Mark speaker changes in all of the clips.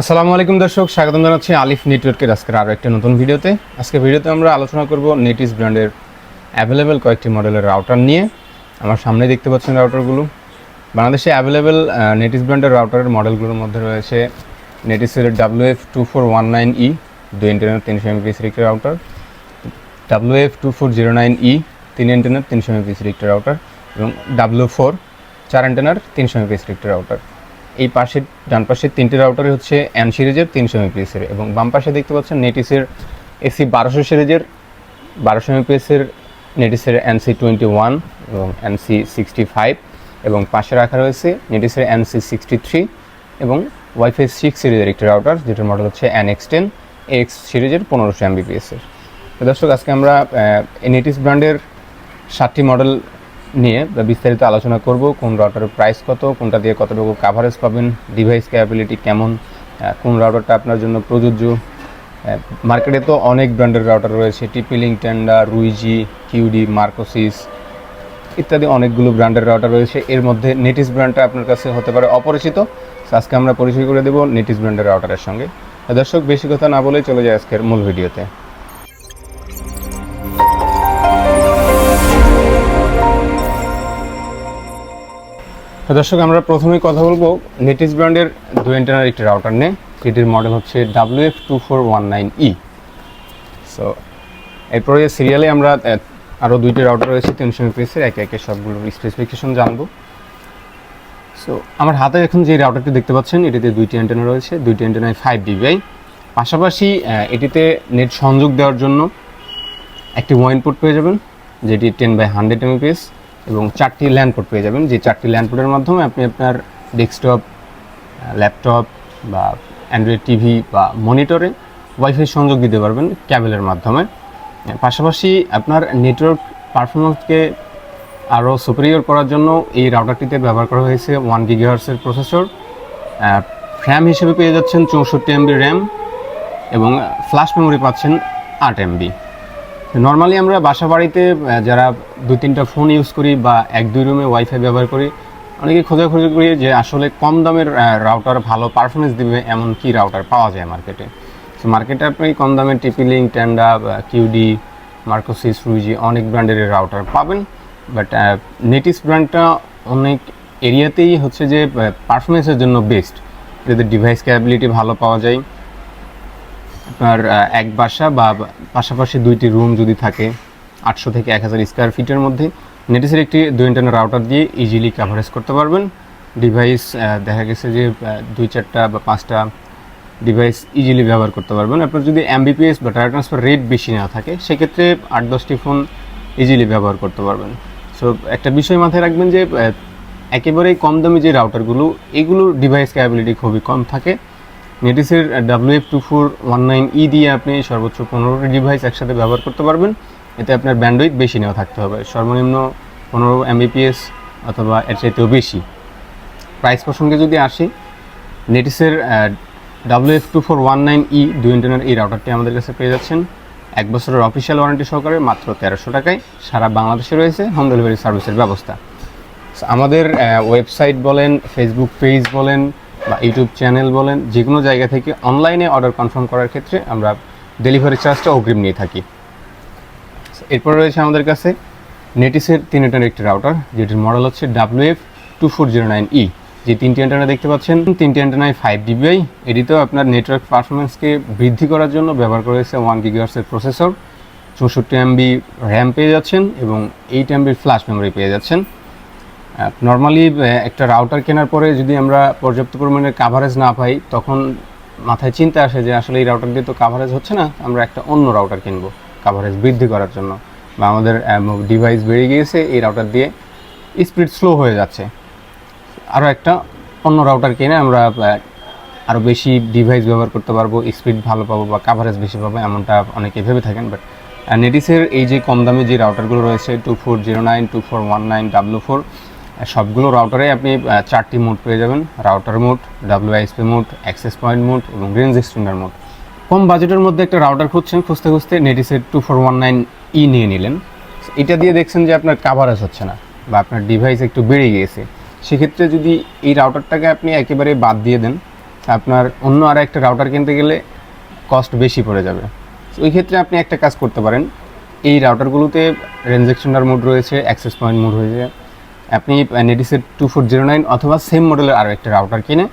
Speaker 1: আসসালামু আলাইকুম দর্শক, স্বাগতম জানাচ্ছি আলিফ নেটওয়ার্কের আজকের আরও একটা নতুন ভিডিওতে। আজকে ভিডিওতে আমরা আলোচনা করব নেটিস ব্র্যান্ডের অ্যাভেলেবেল কয়েকটি মডেলের রাউটার নিয়ে। আমার সামনে দেখতে পাচ্ছেন রাউটারগুলো। বাংলাদেশে অ্যাভেলেবেল নেটিস ব্র্যান্ডের রাউটারের মডেলগুলোর মধ্যে রয়েছে নেটিসের W F two four one nine E দুই ইন্টারনেট তিনশো এমপিএস একটি router. W F two four zero nine E তিন ইন্টারনেট তিনশো এমপিএস একটি রাউটার। এবং ডাব্লিউ ফোর চার অ্যান্টেনার তিনশো এমপিএস একটি রাউটার। এই পাশে ডান পাশে তিনটি রাউটারই হচ্ছে এন সিরিজের তিনশো এমপিএসের এবং বাম পাশে দেখতে পাচ্ছেন নেটিসের এসি বারোশো সিরিজের, বারোশো এমপিএসের নেটিসের এনসি টোয়েন্টি ওয়ান এবং এনসি সিক্সটি ফাইভ এবং পাশে রাখা রয়েছে নেটিসের এনসি সিক্সটি থ্রি এবং ওয়াইফাই সিক্স সিরিজের একটি রাউটার যেটার মডেল হচ্ছে এন এক্স টেন এক্স সিরিজের পনেরোশো এমবিপিএসের দর্শক, আজকে আমরা নেটিস ব্র্যান্ডের সাতটি মডেল নিয়ে বিস্তারিত আলোচনা করব, কোন রাউটারের প্রাইস কত, কোনটা দিয়ে কতটুকু কাভারেজ পাবেন ডিভাইস ক্যাপাবিলিটি কেমন কোন রাউটারটা আপনার জন্য প্রযোজ্য। মার্কেটে তো অনেক ব্র্যান্ডের রাউটার রয়েছে টিপিলিং টেন্ডা রুইজি কিউডি মার্কোসিস ইত্যাদি অনেকগুলো ব্র্যান্ডের রাউটার রয়েছে। এর মধ্যে নেটিস ব্র্যান্ডটা আপনার কাছে হতে পারে অপরিচিত। আজকে আমরা পরিচয় করে দেবো নেটিস ব্র্যান্ডের রাউটারের সঙ্গে। দর্শক, বেশি কথা না বলেই চলে যায় আজকের মূল ভিডিওতে। দর্শক, আমরা প্রথমেই কথা বলব নেটিস ব্র্যান্ডের দু এন্টেনার একটি রাউটার নিয়ে। যেটির মডেল হচ্ছে W F two four one nine E so এরপরে সিরিয়ালে আমরা আরও দুইটি রাউটার রয়েছে, তিনশো এমপিএসের একে একে সবগুলোর স্পেসিফিকেশন জানব। সো আমার হাতে এখন যে রাউটারটি দেখতে পাচ্ছেন, এটিতে দুইটি অ্যান্টেনা রয়েছে, দুইটি অ্যান্টেনায় ফাইভ ডিবিআই পাশাপাশি এটিতে নেট সংযোগ দেওয়ার জন্য একটি ওয়াইন পোর্ট পেয়ে যাবেন, যেটি টেন বাই হান্ড্রেড এমপিএস এবং চারটি ল্যান্ড পোর্ট পেয়ে যাবেন। যে চারটি ল্যান্ড পোর্টের মাধ্যমে আপনি আপনার ডেস্কটপ, ল্যাপটপ বা অ্যান্ড্রয়েড টিভি বা মনিটরে ওয়াইফাই সংযোগ দিতে পারবেন ক্যাবেলের মাধ্যমে। পাশাপাশি আপনার নেটওয়ার্ক পারফরমেন্সকে আরও সুপেরিয়র করার জন্য এই রাউটারটিতে ব্যবহার করা হয়েছে ওয়ান গিগাহার্সের প্রসেসর র্যাম হিসেবে পেয়ে যাচ্ছেন চৌষট্টি এমবি র্যাম এবং ফ্ল্যাশ মেমোরি পাচ্ছেন আট এমবি নর্মালি আমরা বাসা বাড়িতে যারা দু তিনটা ফোন ইউজ করি বা এক দুই রুমে ওয়াইফাই ব্যবহার করি, অনেকে খোঁজাখুঁজি করি যে আসলে কম দামের রাউটার ভালো পারফরমেন্স দিবে এমন কি রাউটার পাওয়া যায় মার্কেটে তো মার্কেটে আপনি কম দামের টিপিলিং ট্যান্ডা কিউডি মার্কোসিস রুইজি অনেক ব্র্যান্ডের রাউটার পাবেন। বাট নেটিস ব্র্যান্ডটা অনেক এরিয়াতেই হচ্ছে যে পারফরমেন্সের জন্য বেস্ট এতে ডিভাইস ক্যাপাবিলিটি ভালো পাওয়া যায় আপনার এক বাসা বা পাশাপাশি দুইটি রুম যদি থাকে, আটশো থেকে এক হাজার স্কোয়ার ফিটের মধ্যে নেটিসের একটি দুই ইন্টারনেট রাউটার দিয়ে ইজিলি কাভারেজ করতে পারবেন। ডিভাইস দেখা গেছে যে দুই চারটা বা পাঁচটা ডিভাইস ইজিলি ব্যবহার করতে পারবেন। আপনার যদি এমবিপিএস বা ডাটা ট্রান্সফার রেট বেশি না থাকে, সেক্ষেত্রে আট, দশটি ফোন ইজিলি ব্যবহার করতে পারবেন। সো একটা বিষয় মাথায় রাখবেন যে একেবারেই কম দামি যে রাউটারগুলো এগুলোর ডিভাইস ক্যাপাবিলিটি খুবই কম থাকে। নেটিসের W F two four one nine E দিয়ে আপনি সর্বোচ্চ পনেরোটি ডিভাইস একসাথে ব্যবহার করতে পারবেন। এতে আপনার ব্যান্ডউইথ বেশি নেওয়া থাকতে হবে। সর্বনিম্ন পনেরো এমবিপিএস অথবা এর চাইতেও বেশি। প্রাইস প্রসঙ্গে যদি আসি, নেটিসের W F two four one nine E দুই ইন্টারনেট এই রাউটারটি আমাদের কাছে পেয়ে যাচ্ছেন। এক বছরের অফিসিয়াল ওয়ারেন্টি সহকারে মাত্র তেরোশো টাকায় সারা বাংলাদেশে রয়েছে হোম ডেলিভারি সার্ভিসের ব্যবস্থা। আমাদের ওয়েবসাইট বলেন ফেসবুক পেজ বলেন বা ইউটিউব চ্যানেল বলেন যে কোনো জায়গা থেকে অনলাইনে অর্ডার কনফার্ম করার ক্ষেত্রে আমরা ডেলিভারি চার্জটা অগ্রিম নিয়ে থাকি। এরপর রয়েছে আমাদের কাছে নেটিসের তিন ইন্টারনেট একটি রাউটার যেটির মডেল হচ্ছে W F two four zero nine E যে তিনটি অ্যান্টেনা দেখতে পাচ্ছেন, তিনটি অ্যান্টেনায় ফাইভ ডিবিআই এটিতেও আপনার নেটওয়ার্ক পারফরমেন্সকে বৃদ্ধি করার জন্য ব্যবহার করা হয়েছে ওয়ান গিগার্সের প্রসেসর চৌষট্টি এমবি র্যাম পেয়ে যাচ্ছেন এবং এইট এমবির ফ্ল্যাশ মেমোরি পেয়ে যাচ্ছেন। নর্মালি একটা রাউটার কেনার পরে যদি আমরা পর্যাপ্ত পরিমাণে কাভারেজ না পাই, তখন মাথায় চিন্তা আসে যে আসলে এই রাউটার দিয়ে তো কাভারেজ হচ্ছে না, আমরা একটা অন্য রাউটার কিনবো কাভারেজ বৃদ্ধি করার জন্য। বা আমাদের ডিভাইস বেড়ে গিয়েছে, এই রাউটার দিয়ে স্পিড স্লো হয়ে যাচ্ছে। আরও একটা অন্য রাউটার কিনে আমরা আরও বেশি ডিভাইস ব্যবহার করতে পারব স্পিড ভালো পাবো বা কাভারেজ বেশি পাবো, এমনটা অনেকে ভেবে থাকেন বাট নেটিসের এই যে কম দামে যে রাউটারগুলো রয়েছে two four zero nine two four one nine W four সবগুলো রাউটারে আপনি চারটি মোড পেয়ে যাবেন। Router mode W I S P mode access point mode এবং রেঞ্জ এক্সটেন্ডার মোড কম বাজেটের মধ্যে একটা রাউটার খুঁজছেন, খুঁজতে খুঁজতে নেটিসের two four one nine E নিয়ে নিলেন। এটা দিয়ে দেখছেন যে আপনার কাভারেজ হচ্ছে না বা আপনার ডিভাইস একটু বেড়ে গিয়েছে। সেক্ষেত্রে যদি এই রাউটারটাকে আপনি একেবারে বাদ দিয়ে দেন, আপনার অন্য আর একটা রাউটার কিনতে গেলে কস্ট বেশি পড়ে যাবে। ওই ক্ষেত্রে আপনি একটা কাজ করতে পারেন। এই রাউটারগুলোতে রেঞ্জ এক্সটেন্ডার মোড রয়েছে অ্যাক্সেস পয়েন্ট মোড রয়েছে আপনি নেটিসের টু ফোর জিরো নাইন অথবা সেম মডেলের আরও একটা রাউটার কিনে,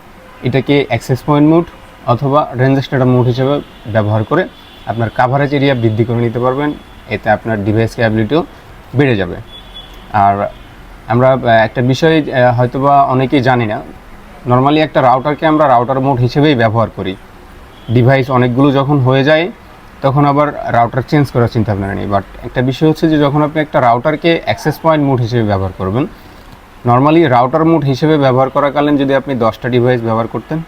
Speaker 1: এটাকে অ্যাক্সেস পয়েন্ট মোড অথবা রেঞ্জ এক্সটেন্ডার মোড হিসেবে ব্যবহার করে আপনার কাভারেজ এরিয়া বৃদ্ধি করে নিতে পারবেন। এতে আপনার ডিভাইস ক্যাবিলিটিও বেড়ে যাবে। আর আমরা একটা বিষয় হয়তোবা অনেকেই জানি না। নর্মালি একটা রাউটারকে আমরা রাউটার মোড হিসেবেই ব্যবহার করি। ডিভাইস অনেকগুলো যখন হয়ে যায়, তখন আবার রাউটার চেঞ্জ করার চিন্তা ভাবনা নেই। বাট একটা বিষয় হচ্ছে যে, যখন আপনি একটা রাউটারকে অ্যাক্সেস পয়েন্ট মোড হিসেবে ব্যবহার করবেন নর্মালি রাউটার মোড হিসেবে ব্যবহার করাকালীন যদি আপনি দশটা ডিভাইস ব্যবহার করতেন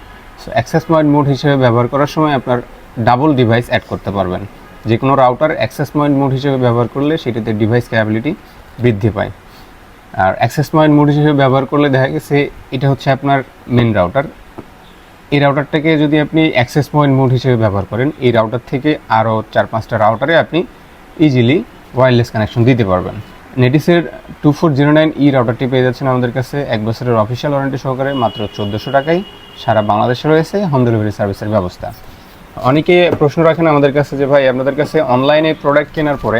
Speaker 1: সো অ্যাক্সেস পয়েন্ট মোড হিসেবে ব্যবহার করার সময় আপনার ডাবল ডিভাইস অ্যাড করতে পারবেন। যে কোনো রাউটার অ্যাক্সেস পয়েন্ট মোড হিসেবে ব্যবহার করলে সেটাতে ডিভাইস ক্যাপাবিলিটি বৃদ্ধি পায়। আর অ্যাক্সেস পয়েন্ট মোড হিসেবে ব্যবহার করলে দেখা গেছে, এটা হচ্ছে আপনার মেন রাউটার এই রাউটারটাকে যদি আপনি অ্যাক্সেস পয়েন্ট মোড হিসেবে ব্যবহার করেন, এই রাউটার থেকে আরও চার পাঁচটা রাউটারে আপনি ইজিলি ওয়্যারলেস কানেকশন দিতে পারবেন। নেটিসের two four zero nine E রাউটারটি পেয়ে যাচ্ছেন আমাদের কাছে। এক বছরের অফিসিয়াল ওয়ারেন্টি সহকারে মাত্র চোদ্দোশো টাকায় সারা বাংলাদেশে রয়েছে হোম ডেলিভারি সার্ভিসের ব্যবস্থা। অনেকে প্রশ্ন রাখেন আমাদের কাছে যে, ভাই, আপনাদের কাছে অনলাইনে প্রোডাক্ট কেনার পরে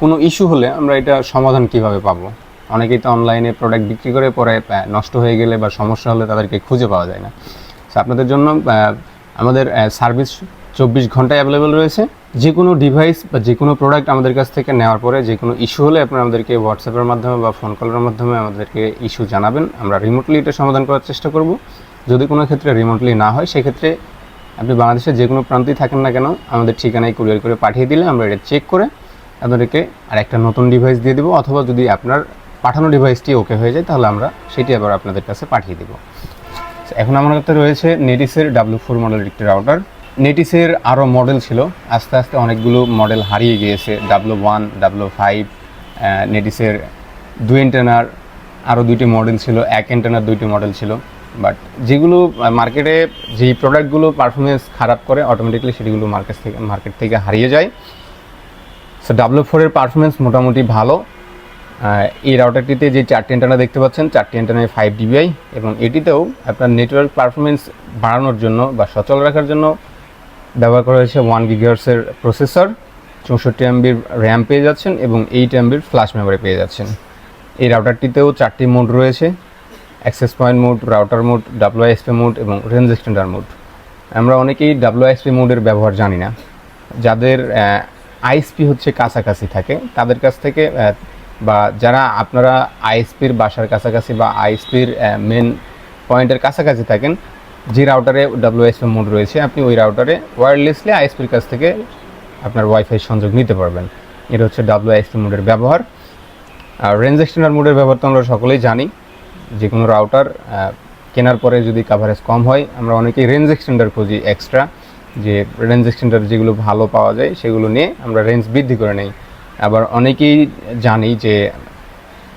Speaker 1: কোনো ইস্যু হলে আমরা এটা সমাধান কীভাবে পাবো? অনেকেই তো অনলাইনে প্রোডাক্ট বিক্রি করে পরে নষ্ট হয়ে গেলে বা সমস্যা হলে তাদেরকে খুঁজে পাওয়া যায় না। আপনাদের জন্য আমাদের সার্ভিস চব্বিশ ঘন্টায় অ্যাভেলেবেল রয়েছে। যে কোনো ডিভাইস বা যে কোনো প্রোডাক্ট আমাদের কাছ থেকে নেওয়ার পরে যে কোনো ইস্যু হলে আপনারা আমাদেরকে হোয়াটসঅ্যাপের মাধ্যমে বা ফোন কলের মাধ্যমে আমাদেরকে ইস্যু জানাবেন। আমরা রিমোটলি এটা সমাধান করার চেষ্টা করব। যদি কোনো ক্ষেত্রে রিমোটলি না হয়, সেক্ষেত্রে আপনি বাংলাদেশের যে কোনো প্রান্তেই থাকেন না কেন, আমাদের ঠিকানায় কুরিয়ার করে পাঠিয়ে দিলে আমরা এটা চেক করে আপনাদেরকে আর একটা নতুন ডিভাইস দিয়ে দেবো। অথবা যদি আপনার পাঠানো ডিভাইসটি ওকে হয়ে যায়, তাহলে আমরা সেটি আবার আপনাদের কাছে পাঠিয়ে দেবো। এখন আমার কাছে রয়েছে নেটিসের ডাব্লু ফোর মডেলের একটি রাউটার নেটিসের আরও মডেল ছিল। আস্তে আস্তে অনেকগুলো মডেল হারিয়ে গিয়েছে। ডাব্লু ওয়ান ডাব্লু ফাইভ নেটিসের দুই এন্টেনার আরও দুইটি মডেল ছিল, এক এন্টেনার দুইটি মডেল ছিল। বাট যেগুলো মার্কেটে যেই প্রোডাক্টগুলো পারফরমেন্স খারাপ করে অটোমেটিকলি সেগুলো মার্কেট থেকে মার্কেট থেকে হারিয়ে যায়। সো ডাব্লু ফোরের পারফরমেন্স মোটামুটি ভালো। এই রাউটারটিতে যে চারটি অ্যান্টেনা দেখতে পাচ্ছেন, চারটি অ্যান্টেনায় ফাইভ ডিবিআই এবং এটিতেও আপনার নেটওয়ার্ক পারফরমেন্স বাড়ানোর জন্য বা সচল রাখার জন্য ব্যবহার করা হয়েছে ওয়ান গিগার্সের প্রসেসর চৌষট্টি এমবির র্যাম পেয়ে যাচ্ছেন এবং এইট এমবির ফ্ল্যাশ মেমোরি পেয়ে যাচ্ছেন। এই রাউটারটিতেও চারটি মোড রয়েছে access point mode router mode W I S P mode এবং রেঞ্জ এক্সটেন্ডার মোড আমরা অনেকেই ডাব্লিউআইএসপি মোডের ব্যবহার জানি না। যাদের আইএসপি হচ্ছে কাছাকাছি থাকে, তাদের কাছ থেকে বা যারা আপনারা আইএসপির বাসার কাছাকাছি বা আইএসপির মেন পয়েন্টের কাছাকাছি থাকেন যে রাউটারে ডাব্লিউএসপি মোড রয়েছে, আপনি ওই রাউটারে ওয়্যারলেসলি আইএসপির কাছ থেকে আপনার ওয়াইফাই সংযোগ নিতে পারবেন। এটা হচ্ছে ডাব্লিউআইএসপি মোডের ব্যবহার। আর রেঞ্জ এক্সটেন্ডার মোডের ব্যবহার তো আমরা সকলেই জানি, যে কোনো রাউটার কেনার পরে যদি কাভারেজ কম হয়, আমরা অনেকেই রেঞ্জ এক্সটেন্ডার খুঁজি এক্সট্রা যে রেঞ্জ এক্সটেন্ডার যেগুলো ভালো পাওয়া যায়, সেগুলো নিয়ে আমরা রেঞ্জ বৃদ্ধি করে নেই। আবার অনেকেই জানি যে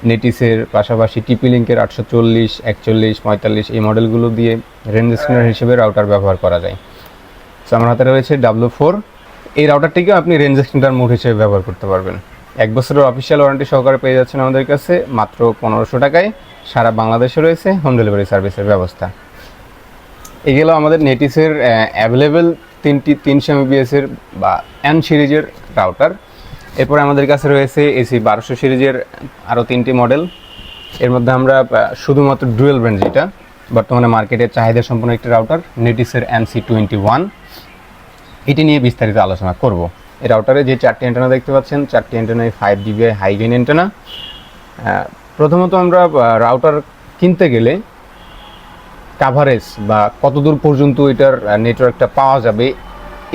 Speaker 1: নেটিসের পাশাপাশি টিপি লিঙ্কের আটশো চল্লিশ, একচল্লিশ, পঁয়তাল্লিশ এই মডেলগুলো দিয়ে রেঞ্জ এক্সটেন্ডার হিসেবে রাউটার ব্যবহার করা যায়। সো আমার হাতে রয়েছে ডাব্লু ফোর এই রাউটারটিকেও আপনি রেঞ্জ এক্সটেন্ডার মোড হিসেবে ব্যবহার করতে পারবেন। এক বছরের অফিসিয়াল ওয়ারেন্টি সহকারে পেয়ে যাচ্ছেন আমাদের কাছে মাত্র পনেরোশো টাকায়। সারা বাংলাদেশে রয়েছে হোম ডেলিভারি সার্ভিসের ব্যবস্থা। এগুলো আমাদের নেটিসের অ্যাভেলেবেল তিনটি তিনশো এমবিএসের বা এন সিরিজের রাউটার এরপরে আমাদের কাছে রয়েছে এসি বারোশো সিরিজের আরও তিনটি মডেল। এর মধ্যে আমরা শুধুমাত্র ডুয়েল ব্র্যান্ড যেটা, বর্তমানে মার্কেটের চাহিদা সম্পন্ন একটি রাউটার নেটিসের এনসি টোয়েন্টি ওয়ান এটি নিয়ে বিস্তারিত আলোচনা করব। এই রাউটারে যে চারটি অ্যান্টেনা দেখতে পাচ্ছেন, চারটি অ্যান্টেনায় five D B I high gain antenna প্রথমত আমরা রাউটার কিনতে গেলে কাভারেজ বা কতদূর পর্যন্ত এটার নেটওয়ার্কটা পাওয়া যাবে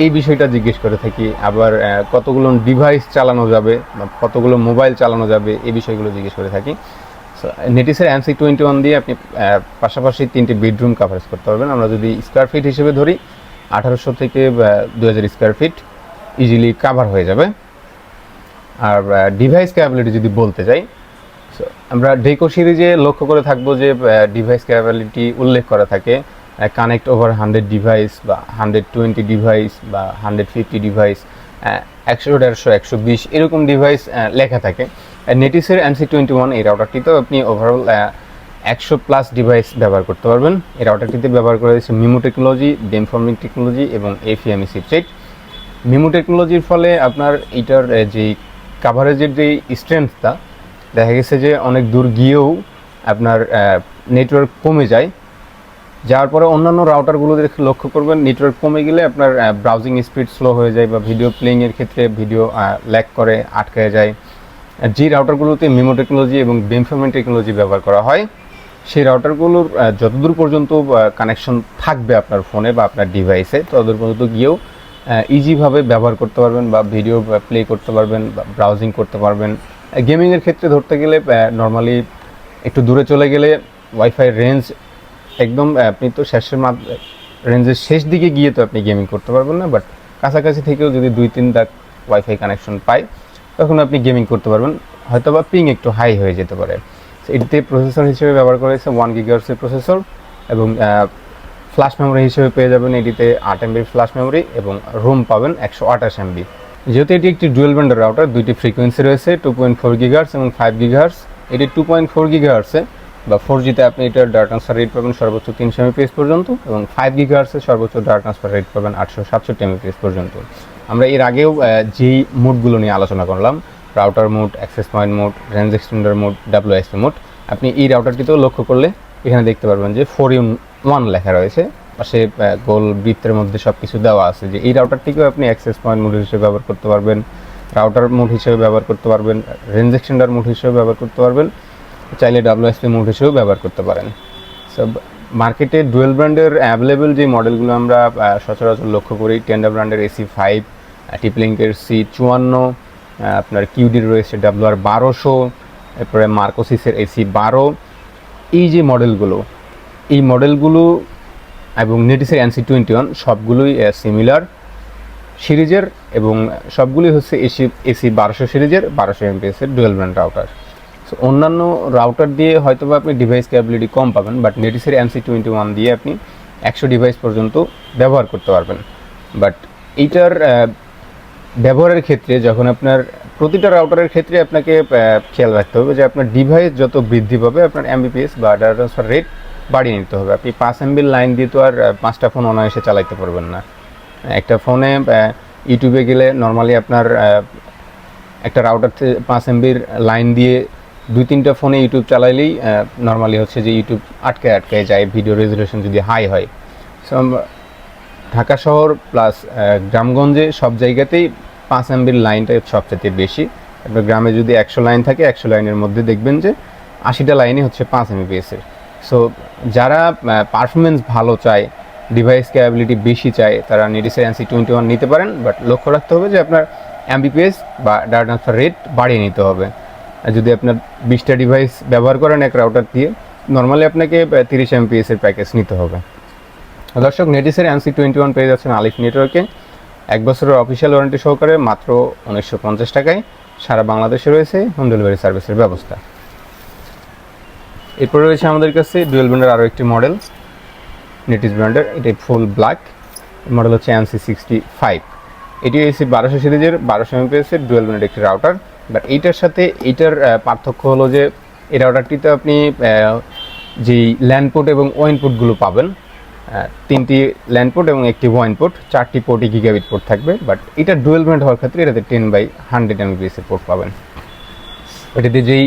Speaker 1: এই বিষয়টা জিজ্ঞেস করে থাকি, আবার কতগুলো ডিভাইস চালানো যাবে বা কতগুলো মোবাইল চালানো যাবে, এই বিষয়গুলো জিজ্ঞেস করে থাকি। নেটিসের এনসি টোয়েন্টি ওয়ান দিয়ে আপনি পাশাপাশি তিনটি বেডরুম কাভারেজ করতে পারবেন। আমরা যদি স্কোয়ার ফিট হিসেবে ধরি, আঠারোশো থেকে দু হাজার স্কোয়ার ফিট ইজিলি কাভার হয়ে যাবে। আর ডিভাইস ক্যাপাবিলিটি যদি বলতে যাই আমরা ডেকো সিরিজে লক্ষ্য করে থাকব যে ডিভাইস ক্যাপাবিলিটি উল্লেখ করা থাকে। কানেক্ট ওভার হান্ড্রেড ডিভাইস বা হান্ড্রেড টোয়েন্টি ডিভাইস বা হান্ড্রেড ফিফটি ডিভাইস একশো দেড়শো, একশো বিশ এরকম ডিভাইস লেখা থাকে। নেটিসের এনসি টোয়েন্টি ওয়ান এই রাউটারটিতেও আপনি ওভারঅল একশো প্লাস ডিভাইস ব্যবহার করতে পারবেন। এই রাউটারটিতে ব্যবহার করা হয়েছে মিমো টেকনোলজি বেমফর্মিং টেকনোলজি এবং এফিএমই চিপসেট মিমো টেকনোলজির ফলে আপনার এটার যে কাভারেজের যে স্ট্রেংথটা দেখা গেছে যে অনেক দূর গিয়েও আপনার নেটওয়ার্ক কমে যায়। যাওয়ার পরে অন্যান্য রাউটারগুলো দেখে লক্ষ্য করবেন নেটওয়ার্ক কমে গেলে আপনার ব্রাউজিং স্পিড স্লো হয়ে যায় বা ভিডিও প্লেইংয়ের ক্ষেত্রে ভিডিও ল্যাক করে, আটকে যায়। যে রাউটারগুলোতে মেমো টেকনোলজি এবং বেমফরমেন্ট টেকনোলজি ব্যবহার করা হয়, সেই রাউটারগুলোর যতদূর পর্যন্ত কানেকশন থাকবে আপনার ফোনে বা আপনার ডিভাইসে ততদূর পর্যন্ত গিয়েও ইজিভাবে ব্যবহার করতে পারবেন বা ভিডিও প্লে করতে পারবেন বা ব্রাউজিং করতে পারবেন। গেমিংয়ের ক্ষেত্রে ধরতে গেলে নর্মালি একটু দূরে চলে গেলে ওয়াইফাই রেঞ্জ একদম আপনি তো শেষের রেঞ্জের শেষ দিকে গিয়ে তো আপনি গেমিং করতে পারবেন না বাট কাছাকাছি থেকেও যদি দুই, তিন দাগ ওয়াইফাই কানেকশন পাই, তখন আপনি গেমিং করতে পারবেন। হয়তো বা পিং একটু হাই হয়ে যেতে পারে। এটিতে প্রসেসর হিসেবে ব্যবহার করা হয়েছে ওয়ান গিগার্সের প্রসেসর এবং ফ্ল্যাশ মেমোরি হিসেবে পেয়ে যাবেন এটিতে আট এমবি ফ্ল্যাশ মেমোরি এবং রোম পাবেন একশো আঠাশ এমবি যেহেতু এটি একটি ডুয়েল ব্যান্ডের রাউটার দুইটি ফ্রিকোয়েন্সি রয়েছে টু পয়েন্ট ফোর গিগার্স এবং ফাইভ গিগার্স এটি টু পয়েন্ট ফোর গিগার্সে বা ফোর জিতে আপনি এটার ডাটা ট্রান্সফার রেট পাবেন সর্বোচ্চ তিনশো এমপিএস পর্যন্ত এবং ফাইভ গিগার্সে সর্বোচ্চ ডাটা ট্রান্সফার রেট পাবেন আটশো সাতষট্টি এমপিএস পর্যন্ত। আমরা এর আগেও যেই মোডগুলো নিয়ে আলোচনা করলাম router mode access point mode range extender mode W S P mode আপনি এই রাউটারটিতেও লক্ষ্য করলে এখানে দেখতে পারবেন যে ফোর ইউন ওয়ান লেখা রয়েছে। পাশে গোল বৃত্তের মধ্যে সব কিছু দেওয়া আছে যে এই রাউটারটিকেও আপনি অ্যাক্সেস পয়েন্ট মোড হিসেবে ব্যবহার করতে পারবেন রাউটার মোড হিসেবে ব্যবহার করতে পারবেন রেঞ্জ এক্সটেন্ডার মোড হিসেবে ব্যবহার করতে পারবেন। চাইলে ডাব্লিউএসপি মোড হিসেবেও ব্যবহার করতে পারেন। সো মার্কেটে ডুয়েল ব্র্যান্ডের অ্যাভেলেবেল যে মডেলগুলো আমরা সচরাচর লক্ষ্য করি টেন্ডা ব্র্যান্ডের এসি ফাইভ টিপলিঙ্কের সি চুয়ান্ন আপনার কিউডির রয়েছে ডাব্লিউ আর বারোশো, এরপরে মার্কোসিসের এসি বারো। এই যে মডেলগুলো এই মডেলগুলো এবং নেটিসের এনসি টোয়েন্টি ওয়ান সবগুলোই সিমিলার সিরিজের এবং সবগুলোই হচ্ছে এসি এসি বারোশো সিরিজের, বারোশো এমপিএসের ডুয়েল ব্র্যান্ড রাউটার সো অন্যান্য রাউটার দিয়ে হয়তো বা আপনি ডিভাইস ক্যাপাবিলিটি কম পাবেন বাট নেটিসের এনসি টোয়েন্টি ওয়ান দিয়ে আপনি একশো ডিভাইস পর্যন্ত ব্যবহার করতে পারবেন। বাট এইটার ব্যবহারের ক্ষেত্রে যখন আপনার প্রতিটা রাউটারের ক্ষেত্রে আপনাকে খেয়াল রাখতে হবে যে আপনার ডিভাইস যত বৃদ্ধি পাবে, আপনার এমবিপিএস বা ডাটা ট্রান্সফার রেট বাড়িয়ে নিতে হবে। আপনি পাঁচ এমবির লাইন দিয়ে তো আর পাঁচটা ফোন অনায়াসে চালাইতে পারবেন না। একটা ফোনে ইউটিউবে গেলে নর্মালি আপনার একটা রাউটার পাঁচ এমবির লাইন দিয়ে দুই তিনটা ফোনে ইউটিউব চালাইলেই নর্মালি হচ্ছে যে ইউটিউব আটকে আটকে যায় ভিডিও রেজুলেশন যদি হাই হয়। সো ঢাকা শহর প্লাস গ্রামগঞ্জে সব জায়গাতেই পাঁচ এমবির লাইনটা সবচেয়ে বেশি। আপনার গ্রামে যদি একশো লাইন থাকে, একশো লাইনের মধ্যে দেখবেন যে আশিটা লাইনই হচ্ছে পাঁচ এমবিপিএসের সো যারা পারফরমেন্স ভালো চায় ডিভাইস ক্যাপাবিলিটি বেশি চায়, তারা নেডিসের এনসি টোয়েন্টি ওয়ান নিতে পারেন। বাট লক্ষ্য রাখতে হবে যে আপনার এমবিপিএস বা ডাটা ট্রান্সফার রেট বাড়িয়ে নিতে হবে। যদি আপনার বিশটা ডিভাইস ব্যবহার করেন এক রাউটার দিয়ে নর্মালি আপনাকে তিরিশ এমপিএস এর প্যাকেজ নিতে হবে। দর্শক নেটিসের এনসি টোয়েন্টি ওয়ান পেয়ে যাচ্ছেন আলিফ নেটওয়ার্কে এক বছরের অফিসিয়াল ওয়ারেন্টি সহকারে মাত্র উনিশশো পঞ্চাশ টাকায় সারা বাংলাদেশে রয়েছে হোম ডেলিভারি সার্ভিসের ব্যবস্থা। এরপর রয়েছে আমাদের কাছে ডুয়েল ব্র্যান্ডের আরও একটি মডেল নেটিস ব্র্যান্ডের এটি ফুল ব্ল্যাক মডেল হচ্ছে এনসি সিক্সটি ফাইভ এটি এসি বারোশো সিরিজের বারোশো এমপিএসের ডুয়েল ব্র্যান্ডের একটি রাউটার বাট এইটার সাথে এইটার পার্থক্য হলো যে এই রাউটারটিতে আপনি যেই ল্যান্ড পোর্ট এবং ওয়েন পোর্টগুলো পাবেন তিনটি ল্যান্ড পোর্ট এবং একটি ওয়াইন পোর্ট চারটি পোর্টে গিগাবিট পোর্ট থাকবে বাট এটা ডুয়েল হওয়ার ক্ষেত্রে এটাতে টেন বাই হান্ড্রেড এমবিএসের পোর্ট পাবেন। এটিতে যেই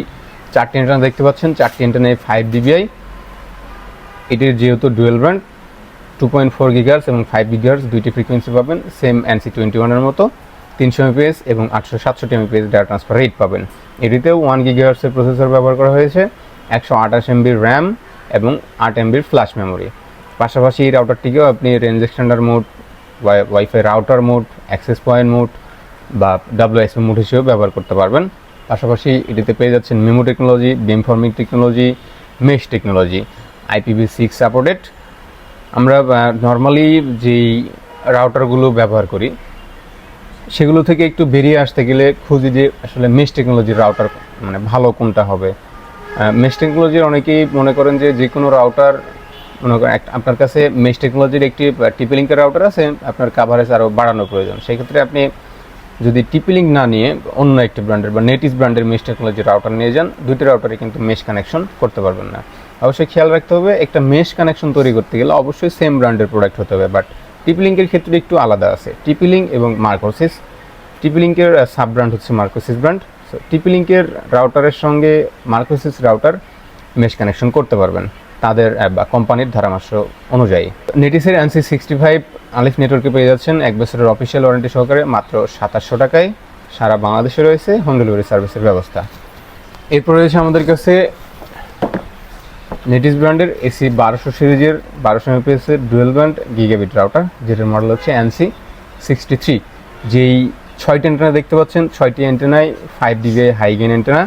Speaker 1: চারটি এন্টানা দেখতে পাচ্ছেন, চারটি ইন্টারনেট ফাইভ ডিবিআই এটির যেহেতু dual brand two point four gigahertz এবং ফাইভ গিগার্স দুইটি ফ্রিকোয়েন্সি পাবেন সেম এনসি টোয়েন্টি ওয়ানের মতো। তিনশো এমপিএস এবং আটশো সাতষট্টি এমপিএস ডাটা ট্রান্সফার রেট পাবেন। এটিতেও ওয়ান গিগার্সের প্রসেসর ব্যবহার করা হয়েছে, একশো আঠাশ এমবির র্যাম এবং আট এমবির ফ্ল্যাশ মেমোরি পাশাপাশি এই রাউটারটিকেও আপনি range extender mode wifi router mode access point mode বা ডাব্লিউএসপি মোড হিসেবেও ব্যবহার করতে পারবেন। পাশাপাশি এটিতে পেয়ে যাচ্ছেন MIMO technology beamforming technology mesh technology I P V six supported আমরা নর্মালি যেই রাউটারগুলো ব্যবহার করি সেগুলো থেকে একটু বেরিয়ে আসতে গেলে খুঁজি যে আসলে মেশ টেকনোলজির রাউটার মানে ভালো কোনটা হবে। মেশ টেকনোলজির অনেকেই মনে করেন যে যে কোনো রাউটার মনে করেন আপনার কাছে মেশ টেকনোলজির একটি টিপি লিঙ্কের রাউটার আছে, আপনার কাভারেজ আরও বাড়ানোর প্রয়োজন। সেই ক্ষেত্রে আপনি যদি টিপি লিঙ্ক না নিয়ে অন্য একটি ব্র্যান্ডের বা নেটিস ব্র্যান্ডের মেশ টেকনোলজির রাউটার নিয়ে যান দুটি রাউটারে কিন্তু মেশ কানেকশন করতে পারবেন না। অবশ্যই খেয়াল রাখতে হবে, একটা মেশ কানেকশন তৈরি করতে গেলে অবশ্যই সেম ব্র্যান্ডের প্রোডাক্ট হতে হবে বাট টিপিলিঙ্কের ক্ষেত্রে একটু আলাদা আছে। টিপিলিঙ্ক এবং মার্কোসিস টিপিলিঙ্কের সাব ব্র্যান্ড হচ্ছে মার্কোসিস ব্র্যান্ড সো টিপিলিঙ্কের রাউটারের সঙ্গে মার্কোসিস রাউটার মেশ কানেকশন করতে পারবেন। তাদের বা কোম্পানির ধারামাস অনুযায়ী। নেটিসের এনসি সিক্সটি ফাইভ আলিফ নেটওয়ার্কে পেয়ে যাচ্ছেন। এক বছরের অফিসিয়াল ওয়ারেন্টি সহকারে মাত্র সাতাশশো টাকায়। সারা বাংলাদেশে রয়েছে হোম ডেলিভারি সার্ভিসের ব্যবস্থা। এরপর রয়েছে আমাদের কাছে নেটিস ব্র্যান্ডের এসি বারোশো সিরিজের, বারোশো এমপিএসের ডুয়েল ব্যান্ড গিগাবিট রাউটার, যেটার মডেল হচ্ছে এনসি সিক্সটি থ্রি যেই ছয়টি অ্যান্টেনা দেখতে পাচ্ছেন, ছয়টি অ্যান্টেনায় five D B high gain antenna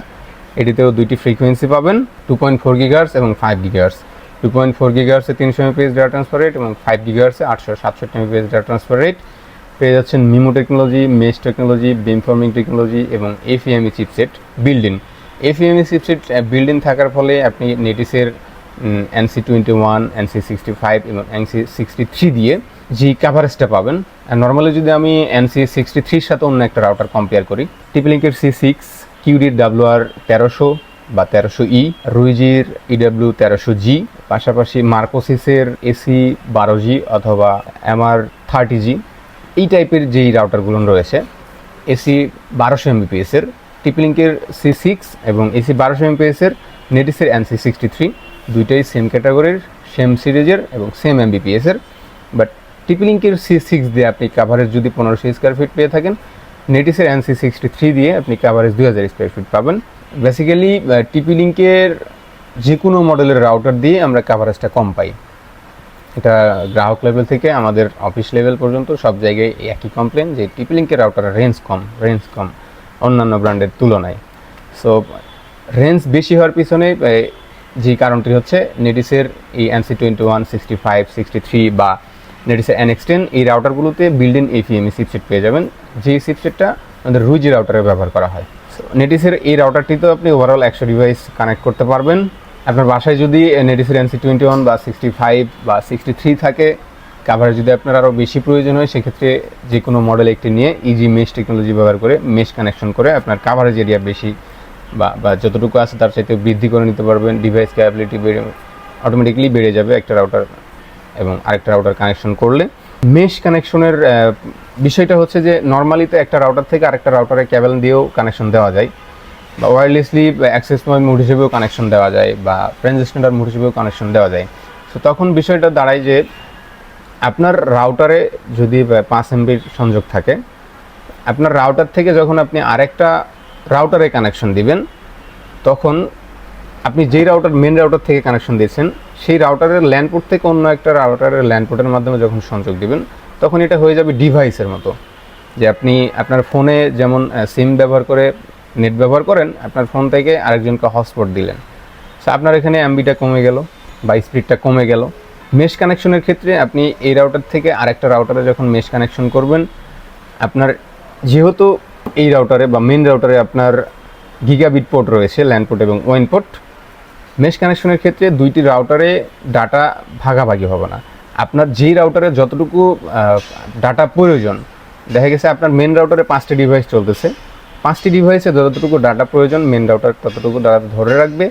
Speaker 1: এটিতেও দুইটি ফ্রিকোয়েন্সি পাবেন টু পয়েন্ট ফোর গিগার্স এবং five gigahertz two point four গিগার্সে তিনশো M P S data transfer rate এবং ফাইভ গিগার্সে আটশো সাতষট্টি M P S data transfer rate পেয়ে যাচ্ছেন MIMO technology mesh technology beamforming technology এবং এফিএমই চিপসেট বিল্ডিং এফিএমই চিপসেট বিল্ডিং থাকার ফলে আপনি নেটিসের N C twenty one N C sixty five এবং এনসি সিক্সটি থ্রি দিয়ে যে কাভারেজটা পাবেন। নর্মালি যদি আমি এনসি সিক্সটি থ্রির সাথে অন্য একটা রাউটার কম্পেয়ার করি টিপিলিঙ্কের সি সিক্স কিউডির ডাব্লিউ আর তেরোশো বা তেরোশো ই রুইজির ইডাব্লিউ তেরোশো জি পাশাপাশি মার্কোসিসের এসি বারো জি অথবা এমআর থার্টি জি এই টাইপের যেই রাউটারগুলো রয়েছে এসি বারোশো এমবিপিএসের টিপলিঙ্কের সি সিক্স এবং এসি বারোশো এমবিপিএসের নেটিসের এনসি সিক্সটি থ্রি দুইটাই সেম ক্যাটাগরির সেম সিরিজের এবং সেম এমবিপিএসের বাট টিপলিঙ্কের সি সিক্স দিয়ে আপনি কাভারেজ যদি পনেরোশো স্কোয়ার ফিট পেয়ে থাকেন নেটিসের এনসি সিক্সটি থ্রি দিয়ে আপনি কাভারেজ দুই হাজার স্কোয়ার ফিট পাবেন। বেসিক্যালি টিপিলিঙ্কের যে কোনো মডেলের রাউটার দিয়ে আমরা কাভারেজটা কম পাই। এটা গ্রাহক লেভেল থেকে আমাদের অফিস লেভেল পর্যন্ত সব জায়গায় একই কমপ্লেন যে টিপিলিঙ্কের রাউটারের রেঞ্জ কম রেঞ্জ কম। অন্যান্য ব্র্যান্ডের তুলনায়। সো রেঞ্জ বেশি হওয়ার পিছনে যে কারণটি হচ্ছে নেটিসের এই N C twenty one sixty five sixty three বা নেটিসের এনএক্স টেন এই রাউটারগুলোতে বিল্ড ইন এফিএমই চিপসেট পেয়ে যাবেন। যে চিপসেটটা আমাদের রুজি রাউটারে ব্যবহার করা হয়। নেটিসের এই রাউটারটিতেও আপনি ওভারঅল একশো ডিভাইস কানেক্ট করতে পারবেন। আপনার বাসায় যদি নেটিসের এনসি টোয়েন্টি ওয়ান বা সিক্সটি ফাইভ বা সিক্সটি থ্রি থাকে কাভারেজ যদি আপনার আরও বেশি প্রয়োজন হয়, সেক্ষেত্রে যে কোনো মডেল একটি নিয়ে ইজি মেশ টেকনোলজি ব্যবহার করে মেশ কানেকশন করে আপনার কাভারেজ এরিয়া বেশি বা বা যতটুকু আছে তার চাইতে বৃদ্ধি করে নিতে পারবেন। ডিভাইস ক্যাপাবিলিটি বেড়ে অটোমেটিকলি বেড়ে যাবে একটা রাউটার এবং আরেকটা রাউটার কানেকশন করলে। মেশ কানেকশনের বিষয়টা হচ্ছে যে নর্মালি তো একটা রাউটার থেকে আরেকটা রাউটারে ক্যাবেল দিয়েও কানেকশন দেওয়া যায় বা ওয়্যারলেসলি অ্যাক্সেস পয়েন্ট মোড হিসেবেও কানেকশন দেওয়া যায় বা স্ট্যান্ডার্ড মোড হিসেবেও কানেকশন দেওয়া যায়। তো তখন বিষয়টা দাঁড়ায় যে আপনার রাউটারে যদি পাঁচ এমবির সংযোগ থাকে, আপনার রাউটার থেকে যখন আপনি আরেকটা রাউটারে কানেকশন দিবেন, তখন আপনি যেই রাউটার মেন রাউটার থেকে কানেকশন দিয়েছেন, সেই রাউটারের ল্যান্ড পোর্ট থেকে অন্য একটা রাউটারের ল্যান্ড পোর্টের মাধ্যমে যখন সংযোগ দিবেন, তখন এটা হয়ে যাবে ডিভাইসের মতো। যে আপনি আপনার ফোনে যেমন সিম ব্যবহার করে নেট ব্যবহার করেন, আপনার ফোন থেকে আরেকজনকে হটস্পট দিলেন। সো আপনার এখানে এমবিটা কমে গেল বা স্পিডটা কমে গেল। মেশ কানেকশনের ক্ষেত্রে আপনি এই রাউটার থেকে আরেকটা রাউটারে যখন মেশ কানেকশন করবেন, আপনার যেহেতু এই রাউটারে বা মেন রাউটারে আপনার গিগাবিট পোর্ট রয়েছে ল্যান্ড পোর্ট এবং ওয়েন পোর্ট মেশ কানেকশনের ক্ষেত্রে দুইটি রাউটারে ডাটা ভাগাভাগি হবে না। আপনার যেই রাউটারে যতটুকু ডাটা প্রয়োজন, দেখা গেছে আপনার মেন রাউটারে পাঁচটি ডিভাইস চলতেছে। পাঁচটি ডিভাইসে যতটুকু ডাটা প্রয়োজন মেন রাউটার ততটুকু ডাটা ধরে রাখবে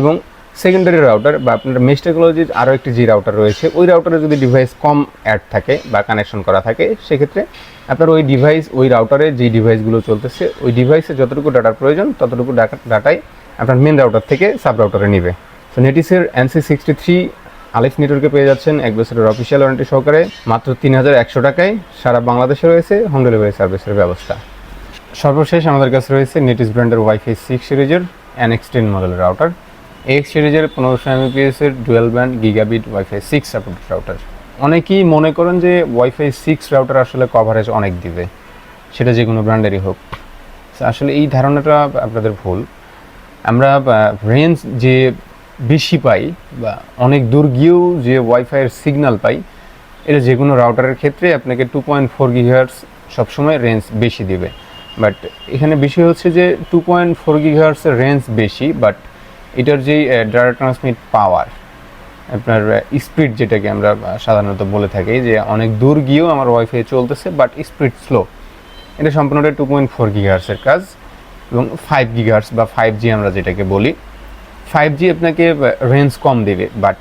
Speaker 1: এবং সেকেন্ডারি রাউটার বা আপনার মেশ টেকনোলজির আরও একটি যে রাউটার রয়েছে, ওই রাউটারে যদি ডিভাইস কম অ্যাড থাকে বা কানেকশন করা থাকে, সেক্ষেত্রে আপনার ওই ডিভাইস ওই রাউটারে যে ডিভাইসগুলো চলতেছে, ওই ডিভাইসে যতটুকু ডাটার প্রয়োজন, ততটুকু ডাটাই আপনার মেন রাউটার থেকে সাব রাউটারে নেবে। তো নেটিসের এনসি সিক্সটি থ্রি আলিফ নেটওয়ার্কে পেয়ে যাচ্ছেন, এক বছরের অফিসিয়াল ওয়ারেন্টি সহকারে, মাত্র তিন হাজার একশো টাকায় সারা বাংলাদেশে রয়েছে হোম ডেলিভারি সার্ভিসের ব্যবস্থা। সর্বশেষ আমাদের কাছে রয়েছে নেটিস ব্র্যান্ডের ওয়াইফাই সিক্স সিরিজের এনএক্স টেন মডেলের রাউটার এক্স সিরিজের পনেরোশো এমবিপিএস এর dual band gigabit wifi six support router অনেকেই মনে করেন যে ওয়াইফাই সিক্স রাউটার আসলে কভারেজ অনেক দিবে। সেটা যে কোনো ব্র্যান্ডেরই হোক। আসলে এই ধারণাটা আপনাদের ভুল। আমরা রেঞ্জ যে বেশি পাই বা অনেক দূর গিয়েও যে ওয়াইফাইয়ের সিগন্যাল পাই, এটা যে কোনো রাউটারের ক্ষেত্রে আপনাকে টু পয়েন্ট ফোর গিগার্স সবসময় রেঞ্জ বেশি দিবে। বাট এখানে বিষয় হচ্ছে যে টু পয়েন্ট ফোর গিগার্সের রেঞ্জ বেশি বাট এটার যেই ডাটা ট্রান্সমিট পাওয়ার আপনার স্পিড যেটাকে আমরা সাধারণত বলে থাকি, যে অনেক দূর গিয়েও আমার ওয়াইফাই চলতেছে বাট স্পিড স্লো এটা সম্পূর্ণটা টু পয়েন্ট ফোর গিগার্সের কাজ, এবং ফাইভ গিগার্স বা ফাইভ জি আমরা যেটাকে বলি। ফাইভ জি আপনাকে রেঞ্জ কম দেবে বাট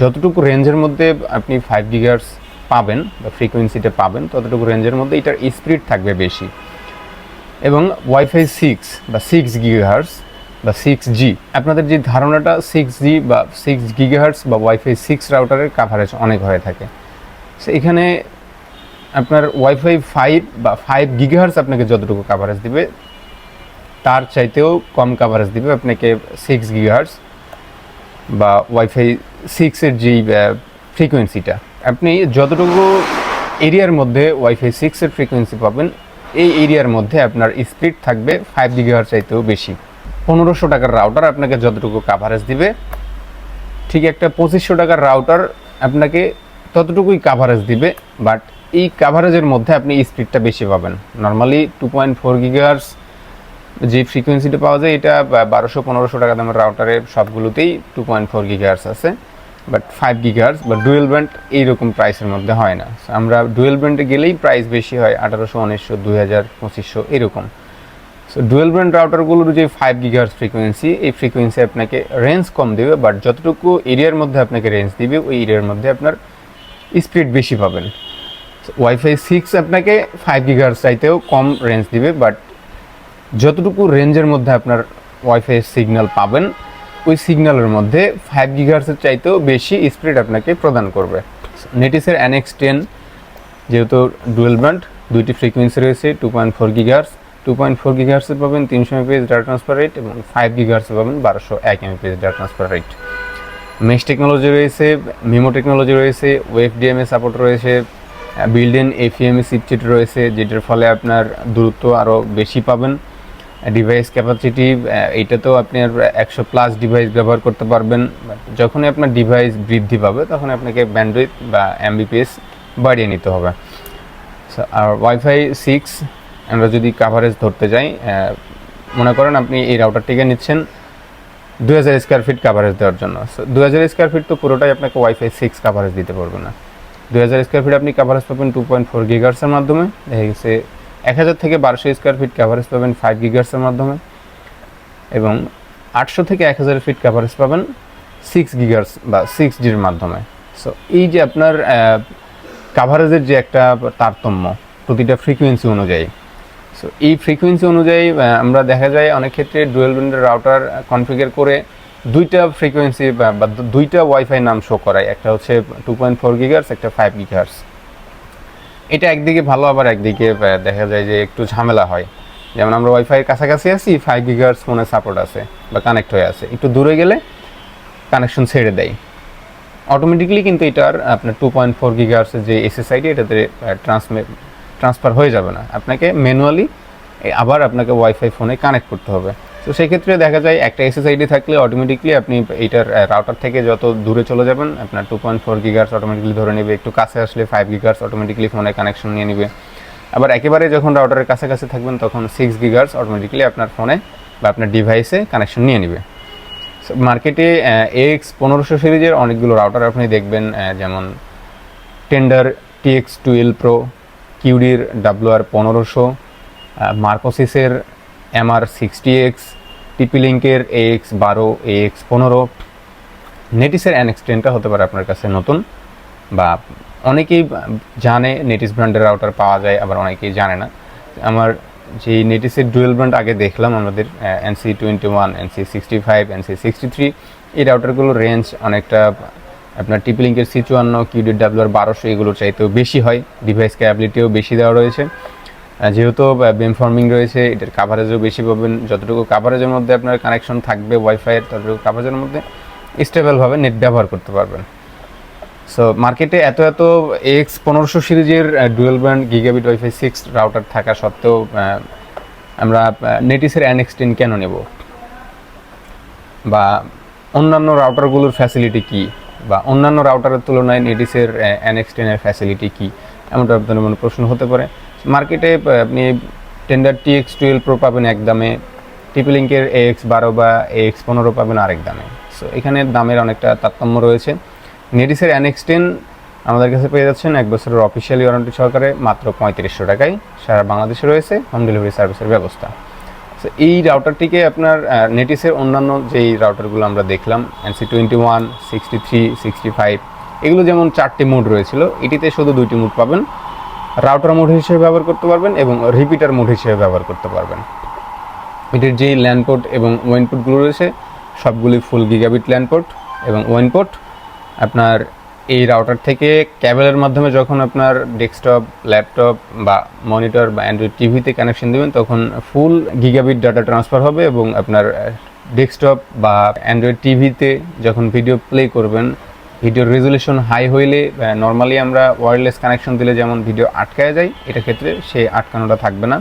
Speaker 1: যতটুকু রেঞ্জের মধ্যে আপনি ফাইভ গিগার্স পাবেন, বা ফ্রিকোয়েন্সিটা পাবেন, ততটুকু রেঞ্জের মধ্যে এটার স্পিড থাকবে বেশি। এবং ওয়াইফাই সিক্স বা সিক্স গিগাহার্স বা সিক্স জি আপনাদের যে ধারণাটা সিক্স জি বা সিক্স গিগাহার্স বা ওয়াইফাই সিক্স রাউটারের কাভারেজ অনেক হয়ে থাকে। এখানে আপনার ওয়াইফাই ফাইভ বা ফাইভ গিগাহার্স আপনাকে যতটুকু কাভারেজ দিবে, তার চাইতেও কম কাভারেজ দিবে আপনাকে সিক্স গিগাহার্স বা ওয়াইফাই সিক্সের যেই ফ্রিকোয়েন্সিটা আপনি যতটুকু এরিয়ার মধ্যে ওয়াইফাই সিক্সের ফ্রিকোয়েন্সি পাবেন, এই এরিয়ার মধ্যে আপনার স্পিড থাকবে ফাইভ গিগাহার চাইতেও বেশি। পনেরোশো টাকার রাউটার আপনাকে যতটুকু কাভারেজ দিবে, ঠিক একটা পঁচিশশো টাকার রাউটার আপনাকে ততটুকুই কাভারেজ দিবে বাট এই কাভারেজের মধ্যে আপনি স্পিডটা বেশি পাবেন। Normally two point four gigahertz যে ফ্রিকোয়েন্সিটা পাওয়া যায়, এটা বারোশো, পনেরোশো টাকা দামের রাউটারের সবগুলোতেই টু পয়েন্ট ফোর গিগার্স আছে বাট ফাইভ গিগার্স বা ডুয়েল ব্যান্ড এইরকম প্রাইসের মধ্যে হয় না। আমরা ডুয়েল ব্যান্ডে গেলেই প্রাইস বেশি হয় আঠারোশো, উনিশশো, দুই হাজার, পঁচিশশো, এরকম। সো ডুয়েল ব্যান্ড রাউটারগুলোর যে ফাইভ গিগার্স ফ্রিকোয়েন্সি এই ফ্রিকোয়েন্সি আপনাকে রেঞ্জ কম দেবে বাট যতটুকু এরিয়ার মধ্যে আপনাকে রেঞ্জ দিবে, ওই এরিয়ার মধ্যে আপনার স্পিড বেশি পাবেন। ওয়াইফাই সিক্স আপনাকে ফাইভ গিগার্স চাইতেও কম রেঞ্জ দিবে বাট যতটুকু রেঞ্জের মধ্যে আপনার ওয়াইফাই সিগন্যাল পাবেন, ওই সিগন্যালের মধ্যে ফাইভ গিগার্সের চাইতেও বেশি স্পিড আপনাকে প্রদান করবে। নেটিসের এনএক্স টেন যেহেতু ডুয়েল ব্যান্ড দুইটি ফ্রিকোয়েন্সি রয়েছে two point four gigahertz two point four গিগার্সে পাবেন, তিনশো এমপিএস ডাটা ট্রান্সফার রেট এবং ফাইভ গিগার্সে পাবেন, বারোশো এক MPS data transfer rate mesh technology রয়েছে মিমো টেকনোলজি রয়েছে ওয়েব ডিএমএ সাপোর্ট রয়েছে বিল্ড ইন এফিএমএ সিপচিট রয়েছে, যেটার ফলে আপনার দূরত্ব আরও বেশি পাবেন। ডিভাইস ক্যাপাসিটি এইটাতেও আপনি একশো প্লাস ডিভাইস ব্যবহার করতে পারবেন। যখনই আপনার ডিভাইস বৃদ্ধি পাবে তখন আপনাকে ব্যান্ডউইথ বা এমবিপিএস বাড়িয়ে নিতে হবে। আর ওয়াইফাই সিক্স আমরা যদি কাভারেজ ধরতে যাই মনে করেন আপনি এই রাউটারটিকে নিচ্ছেন দু হাজার স্কোয়ার ফিট কাভারেজ দেওয়ার জন্য। দু হাজার স্কোয়ার ফিট তো পুরোটাই আপনাকে ওয়াইফাই সিক্স কাভারেজ দিতে পারবে না। দু হাজার স্কোয়ার ফিট আপনি কাভারেজ পাবেন টু পয়েন্ট ফোর গিগার্সের মাধ্যমে। দেখা গেছে এক হাজার থেকে বারোশো স্কোয়ার ফিট কাভারেজ পাবেন ফাইভ গিগার্সের মাধ্যমে। এবং আটশো থেকে এক হাজার ফিট কাভারেজ পাবেন সিক্স গিগার্স বা সিক্স জির মাধ্যমে। সো এই যে আপনার কাভারেজের যে একটা তারতম্য, প্রতিটা ফ্রিকোয়েন্সি অনুযায়ী। সো এই ফ্রিকোয়েন্সি অনুযায়ী আমরা দেখা যায় অনেক ক্ষেত্রে ডুয়েল ব্যান্ডের রাউটার কনফিগার করে দুইটা ফ্রিকোয়েন্সি বা দুইটা ওয়াইফাই নাম শো করায়। একটা হচ্ছে টু পয়েন্ট ফোর গিগার্স একটা ফাইভ গিগার্স এটা একদিকে ভালো, আবার একদিকে দেখা যায় যে একটু ঝামেলা হয়। যেমন আমরা ওয়াইফাইয়ের কাছাকাছি আছি ফাইভ গিগার্স ফোনে সাপোর্ট আছে বা কানেক্ট হয়ে আছে। একটু দূরে গেলে কানেকশন ছেড়ে দেয়। অটোমেটিকলি কিন্তু এটার আপনার টু পয়েন্ট ফোর গিগার্সের যে এসএসআইডি এটাতে ট্রান্সমে ট্রান্সফার হয়ে যাবে না। আপনাকে ম্যানুয়ালি আবার আপনাকে ওয়াইফাই ফোনে কানেক্ট করতে হবে। তো সেক্ষেত্রে দেখা যায় একটা এসএসআইডি থাকলে অটোমেটিকলি আপনি এইটার রাউটার থেকে যত দূরে চলে যাবেন, আপনার two point four gigahertz automatically ধরে নেবে। একটু কাছে আসলে ফাইভ গিগার্স অটোমেটিকলি ফোনে কানেকশন নিয়ে নেবে। আবার একেবারে যখন রাউটারের কাছাকাছি থাকবেন, তখন সিক্স গিগার্স অটোমেটিকলি আপনার ফোনে বা আপনার ডিভাইসে কানেকশন নিয়ে নেবে। মার্কেটে এক্স পনেরোশো সিরিজের অনেকগুলো রাউটার আপনি দেখবেন যেমন টেন্ডার টিএক্স টুয়েলভ প্রো কিউডির ডাব্লুআর পনেরোশো মার্কোসিসের এমআর সিক্সটি এক্স, টিপি লিঙ্কের এক্স বারো এ এক্স পনেরো, নেটিসের এনএক্স টেনটা হতে পারে আপনার কাছে নতুন বা অনেকেই জানে নেটিস ব্র্যান্ডের রাউটার পাওয়া যায়, আবার অনেকেই জানে না। আমার যে নেটিসের ডুয়েল ব্র্যান্ড আগে দেখলাম, আমাদের NC twenty one NC sixty five NC sixty three, এই রাউটারগুলোর রেঞ্জ অনেকটা আপনার টিপি লিঙ্কের সি চুয়ান্ন কিউডি ডাব্লিউআর বারোশো এগুলোর চাইতেও বেশি হয়। ডিভাইস ক্যাপাবিলিটিও বেশি দেওয়া রয়েছে। যেহেতু বেম ফর্মিং রয়েছে, এটার কাভারেজও বেশি পাবেন। যতটুকু কাভারেজের মধ্যে আপনার কানেকশন থাকবে ওয়াইফাইয়ের ততটুকু কাভারেজের মধ্যে স্টেবলভাবে নেট ব্যবহার করতে পারবেন। সো মার্কেটে এত এত এক্স পনেরোশো সিরিজের dual brand gigabit wifi six router থাকা সত্ত্বেও আমরা নেটিসের এনএক্স টেন কেন নেব? বা অন্যান্য রাউটারগুলোর ফ্যাসিলিটি কি? বা অন্যান্য রাউটারের তুলনায় নেটিসের এনএক্স টেনের ফ্যাসিলিটি কী? এমনটা আপনাদের মনে প্রশ্ন হতে পারে। মার্কেটে আপনি টেন্ডার টিএক্স টুয়েলভ প্রো পাবেন এক দামে টিপি লিঙ্কের এক্স বারো বা এ এক্স পনেরো পাবেন আরেক দামে। সো এখানে দামের অনেকটা তারতম্য রয়েছে। নেডিসের এনএক্স টেন আমাদের কাছে পেয়ে যাচ্ছেন এক বছরের অফিসিয়াল ওয়ারেন্টি সহকারে মাত্র পঁয়ত্রিশশো টাকায়। সারা বাংলাদেশে রয়েছে হোম ডেলিভারি সার্ভিসের ব্যবস্থা। সো এই রাউটারটিকে আপনার নেটিসের অন্যান্য যেই রাউটারগুলো আমরা দেখলাম NC twenty one sixty three sixty five এগুলো যেমন চারটি মোড রয়েছিল, এটিতে শুধু দুইটি মোড পাবেন। রাউটার মোড হিসেবে ব্যবহার করতে পারবেন এবং রিপিটার মোড হিসেবে ব্যবহার করতে পারবেন। এটির যেই ল্যান্ড পোর্ট এবং ওয়েন পোর্টগুলো রয়েছে, সবগুলি ফুল গিগাবিট ল্যান্ড পোর্ট এবং ওয়েন পোর্ট আপনার এই রাউটার থেকে ক্যাবেলের মাধ্যমে যখন আপনার ডেস্কটপ ল্যাপটপ বা মনিটর বা অ্যান্ড্রয়েড টিভিতে কানেকশন দেবেন, তখন ফুল গিগাবিট ডাটা ট্রান্সফার হবে এবং আপনার ডেস্কটপ বা অ্যান্ড্রয়েড টিভিতে যখন ভিডিও প্লে করবেন ভিডিওর রেজুলেশন হাই হইলে নর্মালি আমরা ওয়্যারলেস কানেকশন দিলে যেমন ভিডিও আটকায় যায়, এটা ক্ষেত্রে সে আটকানোটা থাকবে না।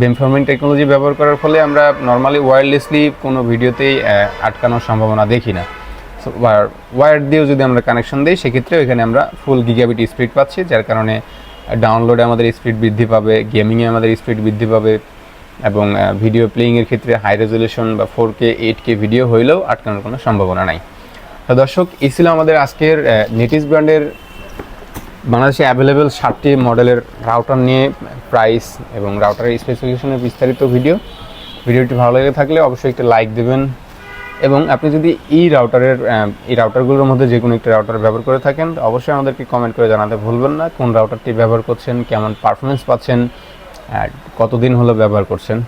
Speaker 1: বেমফর্মিং টেকনোলজি ব্যবহার করার ফলে আমরা নর্মালি ওয়্যারলেসলি কোনো ভিডিওতেই আটকানোর সম্ভাবনা দেখি না। সো ওয়্যার দিয়েও যদি আমরা কানেকশন দিই, সেক্ষেত্রে এখানে আমরা ফুল গিগাবিট স্পিড পাচ্ছি, যার কারণে ডাউনলোডে আমাদের স্পিড বৃদ্ধি পাবে গেমিংয়ে আমাদের স্পিড বৃদ্ধি পাবে, এবং ভিডিও প্লেইংয়ের ক্ষেত্রে হাই রেজলিউশন বা four K eight K video হইলেও আটকানোর কোনো সম্ভাবনা নাই। তো দর্শক, এই ছিল আমাদের আজকের নেটিস ব্র্যান্ডের বাংলাদেশে অ্যাভেলেবেল ষাটটি মডেলের রাউটার নিয়ে প্রাইস এবং রাউটারের স্পেসিফিকেশনের বিস্তারিত ভিডিও ভিডিওটি ভালো লেগে থাকলে অবশ্যই একটা লাইক দেবেন এবং আপনি যদি এই রাউটারের এই রাউটারগুলোর মধ্যে যে কোনো একটি রাউটার ব্যবহার করে থাকেন অবশ্যই আমাদেরকে কমেন্ট করে জানাতে ভুলবেন না। কোন রাউটারটি ব্যবহার করছেন, কেমন পারফরমেন্স পাচ্ছেন কতদিন হলো ব্যবহার করছেন।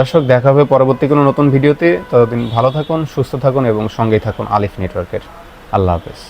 Speaker 1: দর্শক, দেখা হবে পরবর্তী কোনো নতুন ভিডিওতে। ততদিন ভালো থাকুন, সুস্থ থাকুন এবং সঙ্গেই থাকুন আলিফ নেটওয়ার্কের। আল্লাহ হাফেজ।